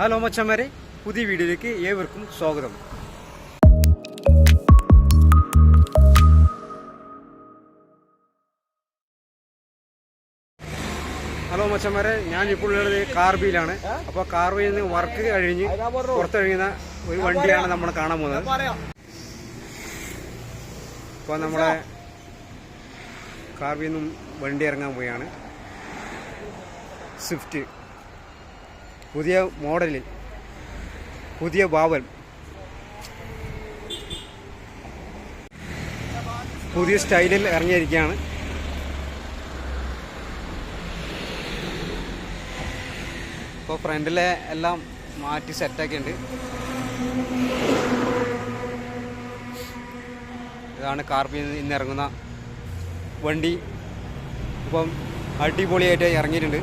Hello മച്ചന്മാരെ പുതിയ വീഡിയോയിലേക്ക് ഏവർക്കും സ്വാഗതം. ഹലോ മച്ചന്മാരെ ഞാൻ ഇപ്പോൾ ഉള്ളത് കാർബിയിലാണ്. അപ്പോൾ കാർബിയിൽ നിന്ന് വർക്ക് കഴിഞ്ഞ് പുറത്തിറങ്ങുന്ന ഒരു വണ്ടിയാണ് നമ്മൾ കാണാൻ പോകുന്നത്. അപ്പോൾ നമ്മളെ കാർബിയിൽ നിന്നും വണ്ടി ഇറങ്ങാൻ പോയാണ് സ്വിഫ്റ്റ്. പുതിയ മോഡലിൽ പുതിയ ഭാവൻ പുതിയ സ്റ്റൈലിൽ ഇറങ്ങിയിരിക്കുകയാണ്. ഇപ്പോൾ ഫ്രണ്ടിലെ എല്ലാം മാറ്റി സെറ്റാക്കിയിട്ടുണ്ട് ഇതാണ് കാർപ്പിൽ നിന്ന് ഇറങ്ങുന്ന വണ്ടി. ഇപ്പം അടിപൊളിയായിട്ട് ഇറങ്ങിയിട്ടുണ്ട്.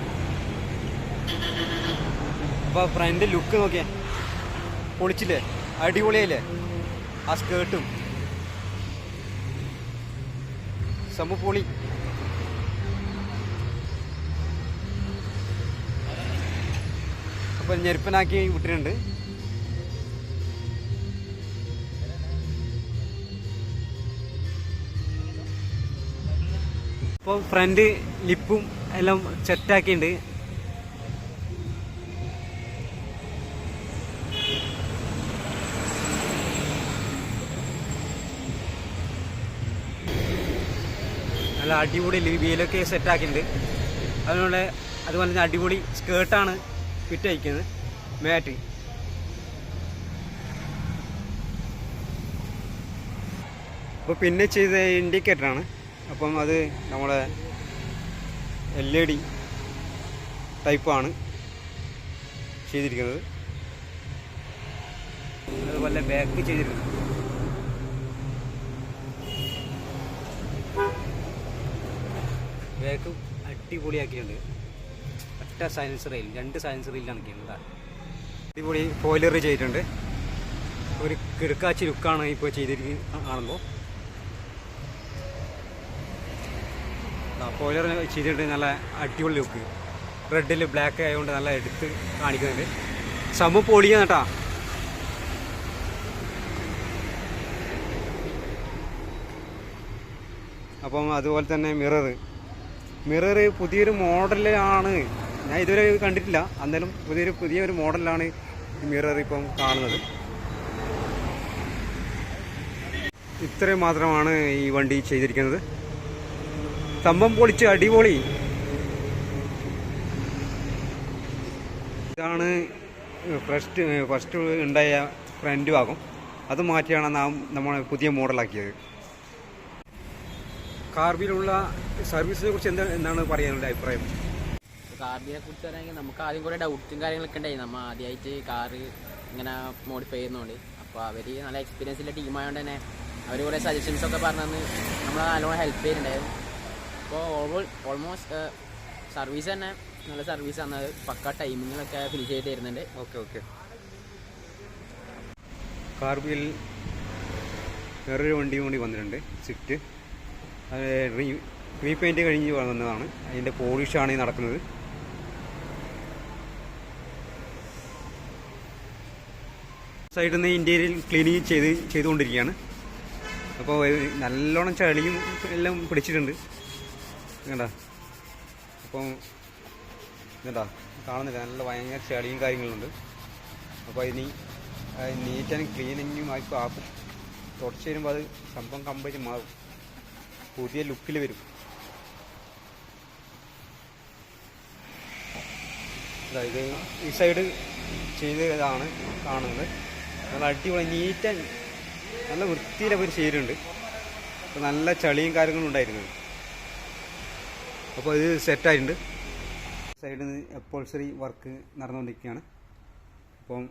അപ്പോൾ ഫ്രണ്ട് ലുക്ക് നോക്കിയേ. പൊളിച്ചില്ലേ? അടിപൊളിയല്ലേ ആ സ്കേർട്ടും സംഭവം പൊളി. അപ്പോൾ ഞെരുപ്പനാക്കി വിട്ടിട്ടുണ്ട്. ഇപ്പോൾ ഫ്രണ്ട് ലിപ്പും എല്ലാം സെറ്റാക്കിയിട്ടുണ്ട് നല്ല അടിപൊളി സെറ്റ് സെറ്റാക്കിയിട്ടുണ്ട്. അതുപോലെ അതുപോലെ തന്നെ അടിപൊളി സ്കേർട്ടാണ് ഫിറ്റ് അയക്കുന്നത് മാറ്റ് അപ്പോൾ പിന്നെ ചെയ്ത ഇൻഡിക്കേറ്ററാണ് അപ്പം അത് നമ്മുടെ എൽ ഇ ഡി ടൈപ്പാണ് ചെയ്തിരിക്കുന്നത്. അതുപോലെ ബാക്ക് ചെയ്തിരിക്കുന്നത് ബാക്ക് അടിപൊളിയാക്കിയിട്ടുണ്ട്. ഒറ്റ സയൻസ് റെയിൽ രണ്ട് സയൻസ് റെയിലാണ് കേട്ടത് അടിപൊളി ഫോയിലർ ചെയ്തിട്ടുണ്ട്. ഒരു കിടക്കാച്ചി ലുക്കാണ് ഇപ്പോൾ ചെയ്തിരിക്കുന്നത് കാണുമ്പോൾ ഫോയിലർ ചെയ്തിട്ടുണ്ട് നല്ല അടിപൊളി ലുക്ക് റെഡിൽ ബ്ലാക്ക് ആയതുകൊണ്ട് നല്ല എടുത്ത് കാണിക്കുന്നുണ്ട്. സമ പൊളിയാണ് കേട്ടാ. അപ്പം അതുപോലെ തന്നെ മിറർ മിറർ പുതിയൊരു മോഡലാണ്. ഞാൻ ഇതുവരെ കണ്ടിട്ടില്ല. എന്നാലും പുതിയൊരു പുതിയൊരു മോഡലാണ് മിറർ ഇപ്പം കാണുന്നത്. ഇത്രയും മാത്രമാണ് ഈ വണ്ടി ചെയ്തിരിക്കുന്നത്. സ്തംഭം പൊളിച്ച് അടിപൊളി. ഇതാണ് ഫസ്റ്റ് ഫസ്റ്റ് ഉണ്ടായ ഫ്രണ്ട് ഭാഗം അത് മാറ്റിയാണ് നാം നമ്മൾ പുതിയ മോഡലാക്കിയത്. കാർബിലുള്ള സർവീസിനെ കുറിച്ച് എന്താ എന്താണ് പറയാനുള്ള അഭിപ്രായം? കാർബിനെ കുറിച്ച് പറയുകയാണെങ്കിൽ നമുക്ക് ആദ്യം കുറേ ഡൗട്ടും കാര്യങ്ങളൊക്കെ ഉണ്ടായി. നമ്മൾ ആദ്യമായിട്ട് കാറ് ഇങ്ങനെ മോഡിഫൈ ചെയ്യുന്നതുകൊണ്ട് അപ്പോൾ അവർ നല്ല എക്സ്പീരിയൻസ് ഉള്ള ടീമായതുകൊണ്ട് തന്നെ അവർ കുറേ സജഷൻസ് ഒക്കെ പറഞ്ഞു നമ്മൾ നല്ലോണം ഹെൽപ്പ് ചെയ്യുന്നുണ്ടായിരുന്നു അപ്പോൾ ഓൾ ഓൾമോസ്റ്റ് സർവീസ് തന്നെ നല്ല സർവീസ് ആണ്. പക്ക ടൈമിങ്ങിലൊക്കെ ഫിൽ ചെയ്ത് തരുന്നുണ്ട്. Okay okay. കാർബിൽ വേറൊരു വണ്ടിയും കൂടി വന്നിട്ടുണ്ട്. സ്വിഫ്റ്റ്. റീ റീപെയിന്റ് കഴിഞ്ഞ് വന്നതാണ്. അതിന്റെ പോളിഷാണ് ഈ നടക്കുന്നത്. സൈഡിൽ നിന്ന് ഇന്ത്യയിൽ ക്ലീനിങ് ചെയ്ത് ചെയ്തുകൊണ്ടിരിക്കുകയാണ്. അപ്പോൾ നല്ലോണം ചളിയും എല്ലാം പിടിച്ചിട്ടുണ്ട്. കണ്ട? അപ്പം ഇതുണ്ടാ കാണുന്നില്ല. നല്ല ഭയങ്കര ചളിയും കാര്യങ്ങളുണ്ട്. അപ്പോൾ ഇനി നീറ്റ് ആൻഡ് ക്ലീനിങ്ങും ആയിപ്പോൾ തുടച്ച് വരുമ്പോൾ അത് സംഭവം കംപ്ലീറ്റ് മാറും. പുതിയ ലുക്കിൽ വരും. അതായത് ഈ സൈഡ് ചെയ്തതാണ് കാണുന്നത്. നല്ല അടിപൊളി നീറ്റ് നല്ല വൃത്തിയിലൊക്കെ ഒരു ചെയ്തിട്ടുണ്ട് നല്ല ചളിയും കാര്യങ്ങളും ഉണ്ടായിരുന്നു. അപ്പോൾ ഇത് സെറ്റായിട്ടുണ്ട് സൈഡിൽ നിന്ന് എപ്പോൾസറി വർക്ക് നടന്നുകൊണ്ടിരിക്കുകയാണ്. അപ്പം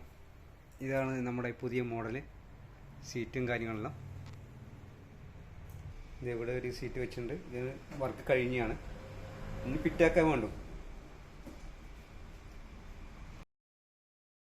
ഇതാണ് നമ്മുടെ പുതിയ മോഡൽ സീറ്റും കാര്യങ്ങളെല്ലാം. ഇവിടെ ഒരു സീറ്റ് വെച്ചിട്ടുണ്ട്. ഇത് വർക്ക് കഴിഞ്ഞാണ്. ഇനി പിറ്റാക്കാൻ വേണ്ടു